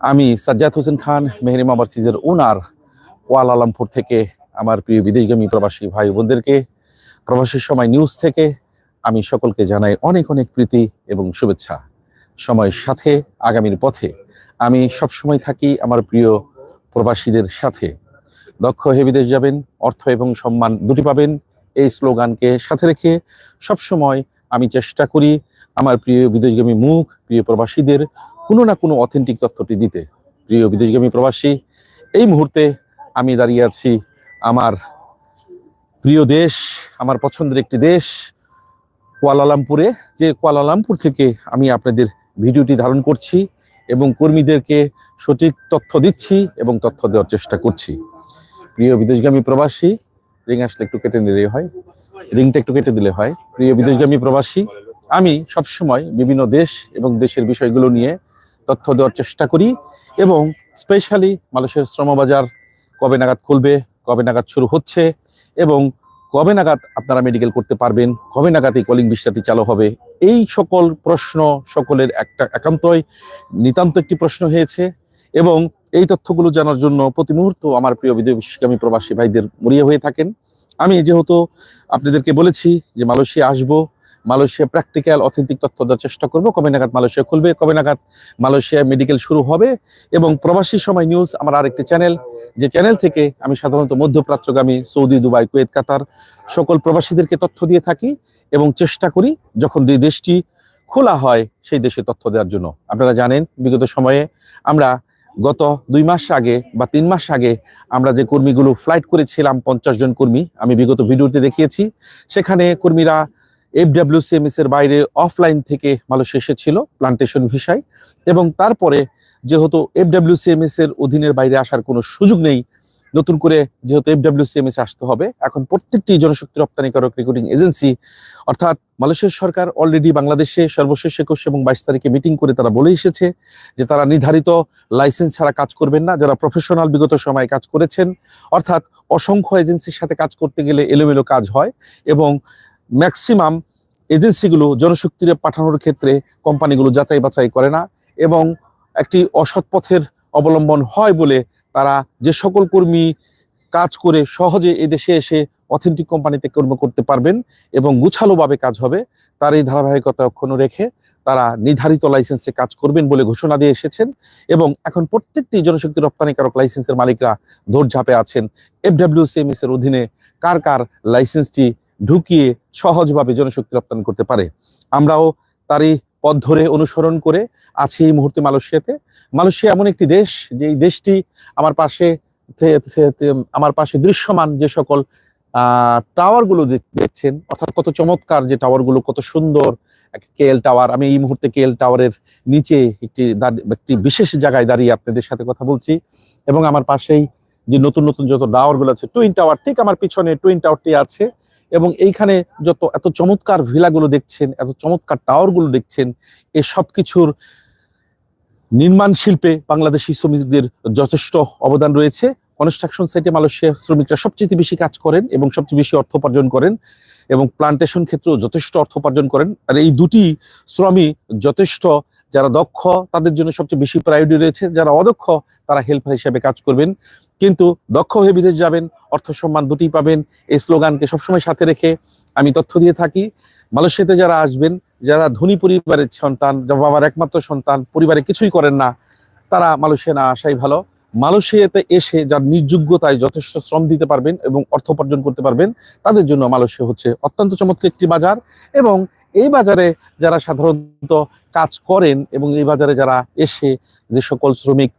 আমি সাজ্জাদ হোসেন খান, মেহরিমা ওভারসিজের owner Kuala Lumpur থেকে আমার প্রিয় বিদেশগামী প্রবাসী ভাই বোনদেরকে, প্রবাসীর সময় নিউজ থেকে আমি সকলকে জানাই অনেক অনেক প্রীতি এবং শুভেচ্ছা। সময়ের সাথে, আগামীর পথে আমি সবসময় থাকি আমার প্রিয় প্রবাসীদের সাথে। দক্ষ হয়ে বিদেশ যাবেন, অর্থ এবং সম্মান দুটি পাবেন, এই স্লোগানকে সাথে রেখে সবসময় আমি চেষ্টা করি আমার প্রিয় বিদেশগামী মুখ, প্রিয় প্রবাসীদের কোনো না কোনো অথেন্টিক তথ্যটি দিতে। প্রিয় বিদেশগামী প্রবাসী, এই মুহূর্তে আমি দাঁড়িয়ে আছি আমার প্রিয় দেশ, আমার পছন্দের একটি দেশ, কুয়ালালামপুরে। যে কুয়ালালামপুর থেকে আমি আপনাদের ভিডিওটি ধারণ করছি এবং কর্মীদেরকে সঠিক তথ্য দিচ্ছি এবং তথ্য দেওয়ার চেষ্টা করছি। প্রিয় বিদেশগামী প্রবাসী রিং আসলে একটু কেটে নিলে হয়। রিংটা একটু কেটে দিলে হয়। প্রিয় বিদেশগামী প্রবাসী, আমি সবসময় বিভিন্ন দেশ এবং দেশের বিষয়গুলো নিয়ে তথ্য দেওয়ার চেষ্টা করি এবং স্পেশালি মানুষের শ্রমবাজার কবে নাগাদ খুলবে, কবে নাগাদ শুরু হচ্ছে এবং কবে নাগাদ আপনারা মেডিকেল করতে পারবেন, কবে নাগাদ এই কলিং বিশ্বাটি চালু হবে, এই সকল প্রশ্ন সকলের একটা একান্তই নিতান্ত একটি প্রশ্ন হয়েছে এবং এই তথ্যগুলো জানার জন্য প্রতি মুহূর্ত আমার প্রিয় বিদেশগামী প্রবাসী ভাইদের মরিয়া হয়ে থাকেন। আমি যেহেতু আপনাদেরকে বলেছি যে মালয়েশিয়া আসব মালয়েশিয়া প্র্যাকটিক্যাল অথেন্টিক তথ্য দেওয়ার চেষ্টা করব। কবে নাগাদ মালয়েশিয়া খুলবে, কবে নাগাদ মালয়েশিয়া মেডিকেল শুরু হবে। এবং প্রবাসী সময় নিউজ আমার আরেকটি চ্যানেল যে চ্যানেল থেকে আমি সাধারণত মধ্যপ্রাচ্যগামী, সৌদি, দুবাই, কুয়েত, কাতার সকল প্রবাসীদেরকে তথ্য দিয়ে থাকি এবং চেষ্টা করি যখন দুই দেশটি খোলা হয়, সেই দেশে তথ্য দেওয়ার জন্য। আপনারা জানেন, বিগত সময়ে আমরা গত দুই মাস আগে বা তিন মাস আগে আমরা যে কর্মীগুলো ফ্লাইট করেছিলাম, পঞ্চাশ জন কর্মী, আমি বিগত ভিডিওতে দেখিয়েছি। সেখানে কর্মীরা এফডাব্লিউসিএমএস এর বাইরে অফলাইন থেকে মালয়েশিয়া এসেছিল প্লান্টেশন ভিসায় এবং তারপরে যেহেতু এফডাব্লিউসিএমএস এর অধীনের বাইরে আসার কোনো সুযোগ নেই, নতুন করে যেহেতু এফডাব্লিউসিএমএস আসতে হবে, এখন প্রত্যেকটি জনশক্তি রপ্তানিকারক রিক্রুটিং এজেন্সি অর্থাৎ মালয়েশিয়ার সরকার অলরেডি বাংলাদেশে সর্বশেষ একুশ এবং বাইশ তারিখে মিটিং করে তারা বলে এসেছে যে তারা নির্ধারিত লাইসেন্স ছাড়া কাজ করবেন না, যারা প্রফেশনাল বিগত সময়ে কাজ করেছেন। অর্থাৎ অসংখ্য এজেন্সির সাথে কাজ করতে গেলে এলোমেলো কাজ হয় এবং ম্যাক্সিমাম এজেন্সিগুলো জনশক্তিরে পাঠানোর ক্ষেত্রে কোম্পানিগুলো যাচাই বাছাই করে না এবং একটি অসৎ পথের অবলম্বন হয় বলে তারা যে সকল কর্মী কাজ করে সহজে এদেশে এসে অথেন্টিক কোম্পানিতে কর্ম করতে পারবেন এবং গুছালোভাবে কাজ হবে, তার এই ধারাবাহিকতা অক্ষুণ্ণ রেখে তারা নির্ধারিত লাইসেন্সে কাজ করবেন বলে ঘোষণা দিয়ে এসেছেন এবং এখন প্রত্যেকটি জনশক্তি রপ্তানিকারক লাইসেন্সের মালিকরা দৌড়ঝাঁপে আছেন। এফডাব্লিউসিএমএস এর অধীনে কার কার লাইসেন্সটি ঢুকিয়ে সহজভাবে জনশক্তি রপ্তানি করতে পারে। আমরাও তারই পথ ধরে অনুসরণ করে আছি এই মুহূর্তে মালয়েশিয়াতে। মালয়েশিয়া এমন একটি দেশ, যে দেশটি আমার পাশে আমার পাশে দৃশ্যমান যে সকল টাওয়ারগুলো দেখছেন, অর্থাৎ কত চমৎকার যে টাওয়ারগুলো কত সুন্দর কেএল টাওয়ার। আমি এই মুহূর্তে কেএল টাওয়ারের নিচে একটি একটি বিশেষ জায়গায় দাঁড়িয়ে আপনাদের সাথে কথা বলছি। এবং আমার পাশেই যে নতুন নতুন যত টাওয়ারগুলো আছে টুইন টাওয়ার ঠিক আমার পিছনে টুইন টাওয়ারটি আছে। এবং এইখানে যত, এত চমৎকার ভিলাগুলো দেখছেন, এত চমৎকার টাওয়ারগুলো দেখছেন, এ সব কিছুর নির্মাণ শিল্পে বাংলাদেশি শ্রমিকদের যথেষ্ট অবদান রয়েছে। কনস্ট্রাকশন সাইটে মালয়েশিয়া শ্রমিকরা সবচেয়ে বেশি কাজ করেন এবং সবচেয়ে বেশি অর্থ উপার্জন করেন এবং প্লান্টেশন ক্ষেত্রেও যথেষ্ট অর্থ উপার্জন করেন। আর এই দুটি শ্রমিক যথেষ্ট যারা দক্ষ, তাদের জন্য সবচেয়ে বেশি প্রায়োরিটি রয়েছে। যারা অদক্ষ, তারা হেল্পার হিসেবে কাজ করবেন। কিন্তু দক্ষ হয়ে বিদেশ যাবেন অর্থ সম্মান দুটি পাবেন। এই স্লোগানকে সবসময় সাথে রেখে আমি তথ্য দিয়ে থাকি, মালয়েশিয়াতে যারা আসবেন, যারা ধনী পরিবারের সন্তান বাবার একমাত্র সন্তান, পরিবারে কিছুই করেন না, তারা মালয়েশিয়া না আসাই ভালো। মালয়েশিয়াতে এসে যার নির্যোগ্যতায় যথেষ্ট শ্রম দিতে পারবেন এবং অর্থ উপার্জন করতে পারবেন, তাদের জন্য মালয়েশিয়া হচ্ছে অত্যন্ত চমৎকার একটি বাজার এবং এই বাজারে যারা সাধারণত কাজ করেন এবং এই বাজারে যারা এসে যে সকল শ্রমিক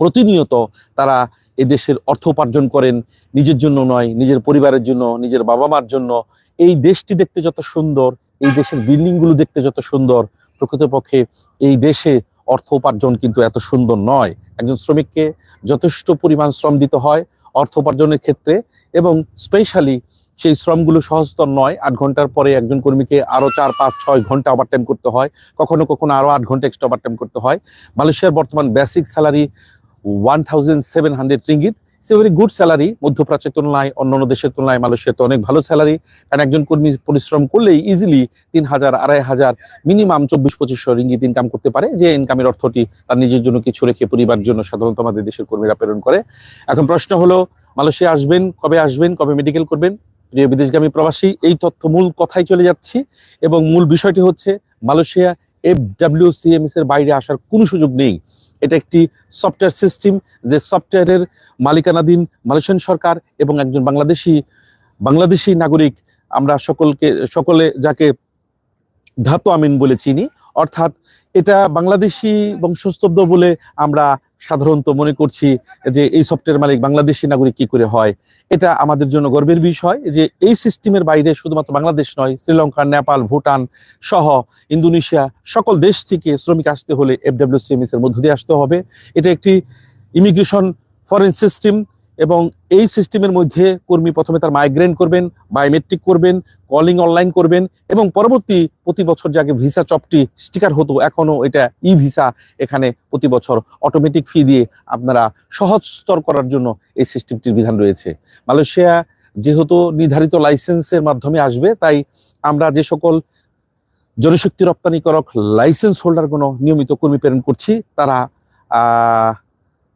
প্রতিনিয়ত তারা এদেশের অর্থ উপার্জন করেন, নিজের জন্য নয়, নিজের পরিবারের জন্য, নিজের বাবা মার জন্য, এই দেশটি দেখতে যত সুন্দর, এই দেশের বিল্ডিংগুলো দেখতে যত সুন্দর, প্রকৃতপক্ষে এই দেশে অর্থ উপার্জন কিন্তু এত সুন্দর নয়। একজন শ্রমিককে যথেষ্ট পরিমাণ শ্রম দিতে হয় অর্থ উপার্জনের ক্ষেত্রে এবং স্পেশালি সেই শ্রমগুলো সহজতর নয়। আট ঘণ্টার পরে একজন কর্মীকে আরও চার, পাঁচ, ছয় ঘণ্টা ওভারটাইম করতে হয়। কখনো কখনো আরও আট ঘণ্টা এক্সট্রা ওভারটাইম করতে হয়। মালয়েশিয়ার বর্তমান basic salary one thousand seven hundred ringgit a very good salary মধ্যপ্রাচ্যের তুলনায়, অন্যান্য দেশের তুলনায় মালয়েশিয়াতে অনেক ভালো স্যালারি কারণ একজন কর্মী পরিশ্রম করলেই ইজিলি তিন হাজার, আড়াই হাজার মিনিমাম চব্বিশ, পঁচিশশো রিঙ্গিত ইনকাম করতে পারে। যে ইনকামের অর্থটি তার নিজের জন্য কিছু রেখে পরিবারের জন্য সাধারণত আমাদের দেশের কর্মীরা প্রেরণ করে। এখন প্রশ্ন হলো, মালয়েশিয়া আসবেন, কবে আসবেন, কবে মেডিকেল করবেন? প্রিয় বিদেশগামী প্রবাসী, এই তথ্য মূল কথায় চলে যাচ্ছি এবং মূল বিষয়টি হচ্ছে মালয়েশিয়া এফ ডাব্লিউ সিএমএস এর বাইরে আসার কোনো সুযোগ নেই। এটা একটি সফটওয়্যার সিস্টেম যে সফটওয়্যারের মালিকানাধীন মালয়েশিয়ান সরকার এবং একজন বাংলাদেশি বাংলাদেশি নাগরিক। আমরা সকলকে, সকলে যাকে ধাতু আমিন বলে চিনি, অর্থাৎ এটা বাংলাদেশি বংশস্তব্ধ বলে আমরা সাধারণত মনে করছি যে এই সফটওয়্যার মালিক বাংলাদেশি নাগরিক কি করে হয়? এটা আমাদের জন্য গর্বের বিষয় যে এই সিস্টেমের বাইরে শুধুমাত্র বাংলাদেশ নয়, শ্রীলঙ্কা, নেপাল, ভুটান সহ ইন্দোনেশিয়া সকল দেশ থেকে শ্রমিক আসতে হলে এফডব্লিউসিএমএস এর মধ্য দিয়ে আসতে হবে। এটা একটি ইমিগ্রেশন ফরেন সিস্টেম এবং এই সিস্টেমের মধ্যে কর্মী প্রথমে তার মাইগ্রেন করবেন বায়োমেট্রিক করবেন কলিং অনলাইন করবেন এবং পরবর্তী প্রতি বছর যে আগে ভিসা চপটি স্টিকার হতো এখনও এটা ই ভিসা এখানে প্রতি বছর অটোমেটিক ফি দিয়ে আপনারা সহজতর করার জন্য এই সিস্টেমটির বিধান রয়েছে। মালয়েশিয়া যেহেতু নির্ধারিত লাইসেন্সের মাধ্যমে আসবে, তাই আমরা যে সকল জনশক্তি রপ্তানিকারক লাইসেন্স হোল্ডার কোনো নিয়মিত কর্মী প্রেরণ করছি, তারা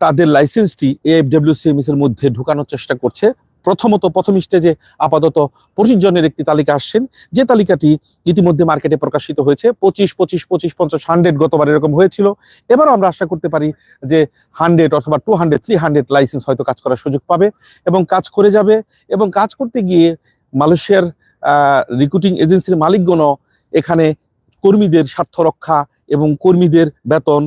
তাদের লাইসেন্সটি এফডব্লিউসিএমএস এর মধ্যে ঢুকানোর চেষ্টা করছে। প্রথমত, প্রথম স্টেজে আপাতত পঁচিশ জনের একটি তালিকা আসছেন। যে তালিকাটি ইতিমধ্যে মার্কেটে প্রকাশিত হয়েছে, পঁচিশ পঁচিশ পঁচিশ, পঞ্চাশ, হান্ড্রেড গতবার এরকম হয়েছিল। এবারও আমরা আশা করতে পারি যে হান্ড্রেড অথবা two hundred, three hundred licence হয়তো কাজ করার সুযোগ পাবে এবং কাজ করে যাবে এবং কাজ করতে গিয়ে মালয়েশিয়ার রিক্রুটিং এজেন্সির মালিকগণও এখানে কর্মীদের স্বার্থ রক্ষা এবং কর্মীদের বেতন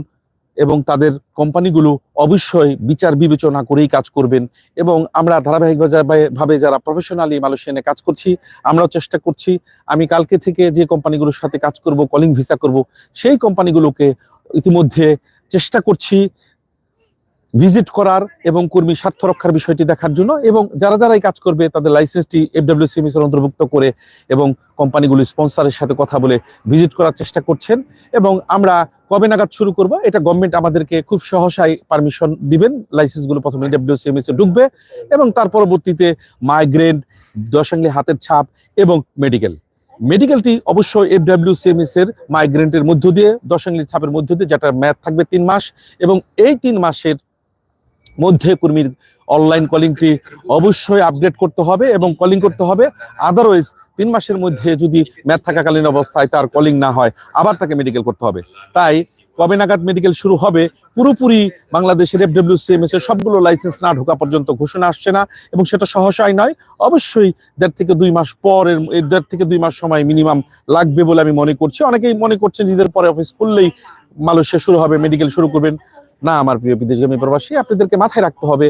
এবং তাদের কোম্পানিগুলো অবশ্যই বিচার বিবেচনা করেই কাজ করবেন। এবং আমরা ধারাবাহিকভাবে ভাবে যারা প্রফেশনালি মালয়েশিয়ানে কাজ করছি, আমরাও চেষ্টা করছি। আমি কালকে থেকে যে কোম্পানিগুলোর সাথে কাজ করব কলিং ভিসা করব, সেই কোম্পানিগুলোকে ইতিমধ্যে চেষ্টা করছি ভিজিট করার এবং কর্মী স্বার্থ রক্ষার বিষয়টি দেখার জন্য এবং যারা যারা এই কাজ করবে, তাদের লাইসেন্সটি এফডব্লিউসিএমএস এর অন্তর্ভুক্ত করে এবং কোম্পানিগুলো স্পন্সরের সাথে কথা বলে ভিজিট করার চেষ্টা করছেন। এবং আমরা কবে নাগাদ শুরু করব, এটা গভর্নমেন্ট আমাদেরকে খুব সহসাই পারমিশন দিবেন। লাইসেন্সগুলো প্রথমে এফডব্লিউসিএমএস এ ঢুকবে এবং তার পরবর্তীতে মাইগ্রেন্ট দশাংলি হাতের ছাপ এবং মেডিকেল মেডিকেলটি অবশ্যই এফডব্লিউসিএমএস এর মাইগ্রেন্টের মধ্য দিয়ে, দশাংলি ছাপের মধ্য দিয়ে, যেটা ম্যাথ থাকবে তিন মাস এবং এই তিন মাসের মধ্যে কর্মীর অনলাইন কলিংটি অবশ্যই আপডেট করতে হবে এবং কলিং করতে হবে। আদারওয়াইজ তিন মাসের মধ্যে যদি ম্যাথ থাকাকালীন অবস্থায় তার কলিং না হয়, আবার তাকে মেডিকেল করতে হবে। তাই কবে নাগাদ মেডিকেল শুরু হবে। পুরোপুরি বাংলাদেশের এফডব্লিউসিএমএস এর সবগুলো লাইসেন্স না ঢোকা পর্যন্ত ঘোষণা আসছে না এবং সেটা সহসাই নয়, অবশ্যই দেড় থেকে দুই মাস পরের, এর দেড় থেকে দুই মাস সময় মিনিমাম লাগবে বলে আমি মনে করছি। অনেকেই মনে করছেন যে পরে অফিস খুললেই মালয়েশিয়া শুরু হবে মেডিকেল শুরু করবেন। না, আমার প্রিয় বিদেশগামী প্রবাসী, আপনাদেরকে মাথায় রাখতে হবে,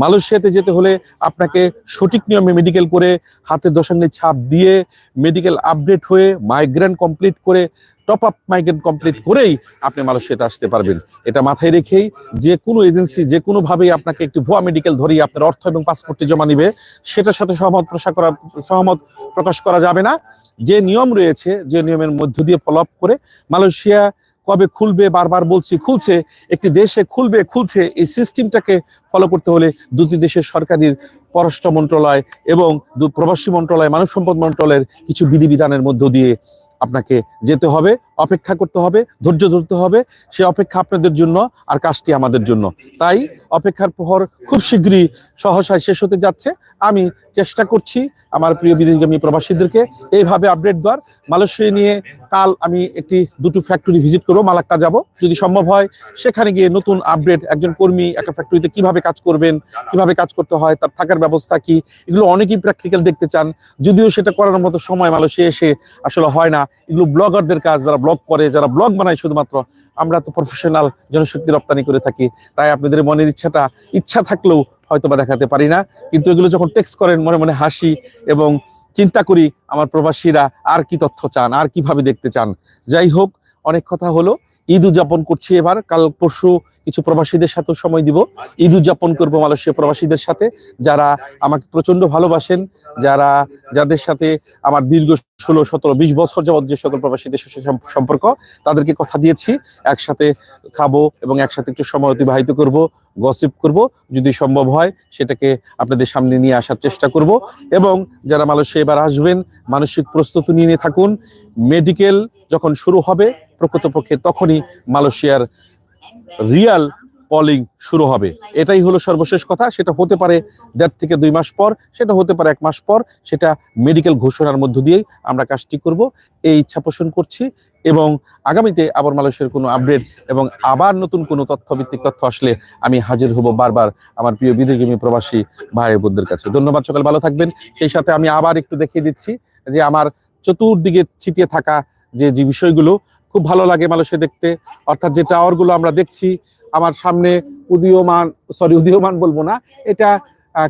মালয়েশিয়াতে যেতে হলে আপনাকে সঠিক নিয়মে মেডিকেল করে হাতের দশাঙ্গের ছাপ দিয়ে মেডিকেল আপডেট হয়ে মাইগ্রেন কমপ্লিট করে টপ আপ মাইগ্রেন কমপ্লিট করেই আপনি মালয়েশিয়াতে আসতে পারবেন। এটা মাথায় রেখেই যে কোনো এজেন্সি যে কোনোভাবেই আপনাকে একটি ভুয়া মেডিকেল ধরিয়ে আপনার অর্থ এবং পাসপোর্টটি জমা নিবে, সেটার সাথে সহমত প্রকাশ করা, সহমত প্রকাশ করা যাবে না। যে নিয়ম রয়েছে, যে নিয়মের মধ্য দিয়ে ফলো আপ করে মালয়েশিয়া কবে খুলবে বারবার বলছি খুলছে একটি দেশে খুলবে খুলছে এই সিস্টেমটাকে ফলো করতে হলে দুটি দেশের সরকারের পররাষ্ট্র মন্ত্রণালয় এবং প্রবাসী মন্ত্রণালয়, মানব সম্পদ মন্ত্রণালয়ের কিছু বিধিবিধানের মধ্য দিয়ে আপনাকে যেতে হবে, অপেক্ষা করতে হবে, ধৈর্য ধরতে হবে। সে অপেক্ষা আপনাদের জন্য আর কাজটি আমাদের জন্য। তাই অপেক্ষার প্রহর খুব শীঘ্রই সহসায় শেষ হতে যাচ্ছে। আমি চেষ্টা করছি আমার প্রিয় বিদেশগামী প্রবাসীদেরকে এইভাবে আপডেট দেওয়ার। মালয়েশিয়া নিয়ে কাল আমি একটি, দুটো ফ্যাক্টরি ভিজিট করব, মালাক্কা যাব। যদি সম্ভব হয়, সেখানে গিয়ে নতুন আপডেট একজন কর্মী একটা ফ্যাক্টরিতে কীভাবে কাজ করবেন, কীভাবে কাজ করতে হয়, তার থাকার ব্যবস্থা কি, এগুলো অনেকেই প্র্যাকটিক্যাল দেখতে চান। যদিও সেটা করার মতো সময় মালয়েশিয়া এসে আসলে হয় না, এগুলো ব্লগারদের কাজ, যারা ব্লগ করে, যারা ব্লগ বানায় শুধুমাত্র, আমরা তো প্রফেশনাল জনশক্তি রপ্তানি করে থাকি। তাই আপনাদের মনের ইচ্ছাটা, ইচ্ছা থাকলেও হয়তো বা দেখাতে পারি না। কিন্তু এগুলো যখন টেক্সট করেন, মনে মনে হাসি এবং চিন্তা করি, আমার প্রবাসীরা আর কি তথ্য চান, আর কীভাবে দেখতে চান। যাই হোক, অনেক কথা হলো। ঈদ উদযাপন করছি এবার, কাল পরশু কিছু প্রবাসীদের সাথেও সময় দিব। ঈদ উদযাপন করব মালয়েশিয়া প্রবাসীদের সাথে, যারা আমাকে প্রচণ্ড ভালোবাসেন, যারা, যাদের সাথে আমার দীর্ঘ ষোলো, সতেরো, বিশ বছর যাবৎ যে সকল প্রবাসীদের সাথে সম্পর্ক, তাদেরকে কথা দিয়েছি। একসাথে খাব এবং একসাথে একটু সময় অতিবাহিত করব গসিপ করব। যদি সম্ভব হয়, সেটাকে আপনাদের সামনে নিয়ে আসার চেষ্টা করব। এবং যারা মালয়েশিয়া এবার আসবেন, মানসিক প্রস্তুতি নিয়ে থাকুন। মেডিকেল যখন শুরু হবে, প্রকৃতপক্ষে তখনই মালয়েশিয়ার রিয়াল কলিং শুরু হবে। এটাই হলো সর্বশেষ কথা। সেটা হতে পারে দেড় থেকে দুই মাস পর, সেটা হতে পারে এক মাস পর। সেটা মেডিকেল ঘোষণার মধ্য দিয়েই আমরা কাজটি করব। এই ইচ্ছা পোষণ করছি এবং আগামীতে আবার মালয়েশিয়ার কোনো আপডেট এবং আবার নতুন কোনো তথ্যভিত্তিক তথ্য আসলে আমি হাজির হব বারবার আমার প্রিয় বিদেশগামী প্রবাসী ভাই বোনদের কাছে। ধন্যবাদ, সকাল, ভালো থাকবেন। সেই সাথে আমি আবার একটু দেখিয়ে দিচ্ছি যে আমার চতুর্দিকে ছিটিয়ে থাকা যে যে বিষয়গুলো খুব ভালো লাগে মালয়েশিয়া দেখতে। অর্থাৎ যে টাওয়ারগুলো আমরা দেখছি, আমার সামনে উদীয়মান সরি উদীয়মান বলব না, এটা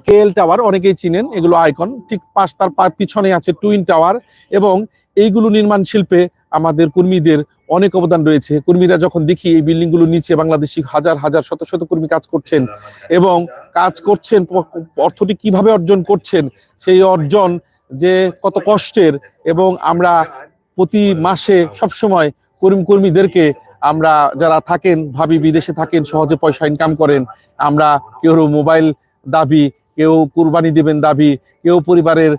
কেএল টাওয়ার অনেকেই চিনেন, এগুলো আইকন ঠিক পাশ, তার পিছনে আছে টুইন টাওয়ার এবং এইগুলো নির্মাণ শিল্পে আমাদের কর্মীদের অনেক অবদান রয়েছে। কর্মীরা যখন দেখি এই বিল্ডিংগুলো নিচে বাংলাদেশি হাজার হাজার, শত শত কর্মী কাজ করছেন এবং কাজ করছেন অর্থটি কীভাবে অর্জন করছেন, সেই অর্জন যে কত কষ্টের এবং আমরা প্রতি মাসে সবসময় কর্মী কর্মীদেরকে আমরা যারা থাকেন ভাবি বিদেশে থাকেন সহজে পয়সা ইনকাম করেন আমরা কেউ মোবাইল দাবি কেউ কুরবানি দেবেন দাবি কেউ পরিবারের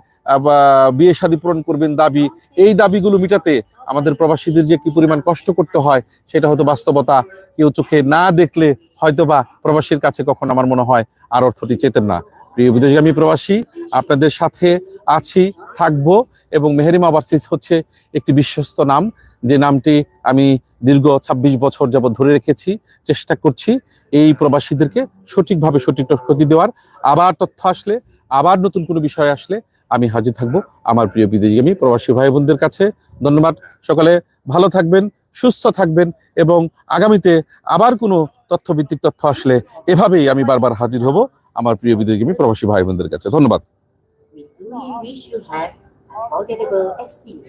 বিয়ে শাদী পূরণ করবেন দাবি এই দাবিগুলো মিটাতে আমাদের প্রবাসীদের যে কি পরিমাণ কষ্ট করতে হয় সেটা হয়তো বাস্তবতা। কেউ চোখে না দেখলে হয়তোবা প্রবাসীর কাছে কখন আমার মনে হয় আর অর্থটি চেতেন না। প্রিয় বিদেশগামী প্রবাসী আপনাদের সাথে আছি থাকব। এবং মেহেরিমা ওভারসিজ হচ্ছে একটি বিশ্বস্ত নাম। যে নামটি আমি দীর্ঘ ২৬ বছর যাবত ধরে রেখেছি, চেষ্টা করছি এই প্রবাসীদেরকে সঠিকভাবে সঠিক তথ্য দেওয়ার। আবার তথ্য আসলে, আবার নতুন কোনো বিষয় আসলে আমি হাজির থাকব আমার প্রিয় বিদেশগামী প্রবাসী ভাই বোনদের কাছে। ধন্যবাদ, সকালে ভালো থাকবেন, সুস্থ থাকবেন এবং আগামীতে আবার কোনো তথ্যভিত্তিক তথ্য আসলে এভাবেই আমি বারবার হাজির হব আমার প্রিয় বিদেশগামী প্রবাসী ভাই বোনদের কাছে। ধন্যবাদ। O, oh, SP.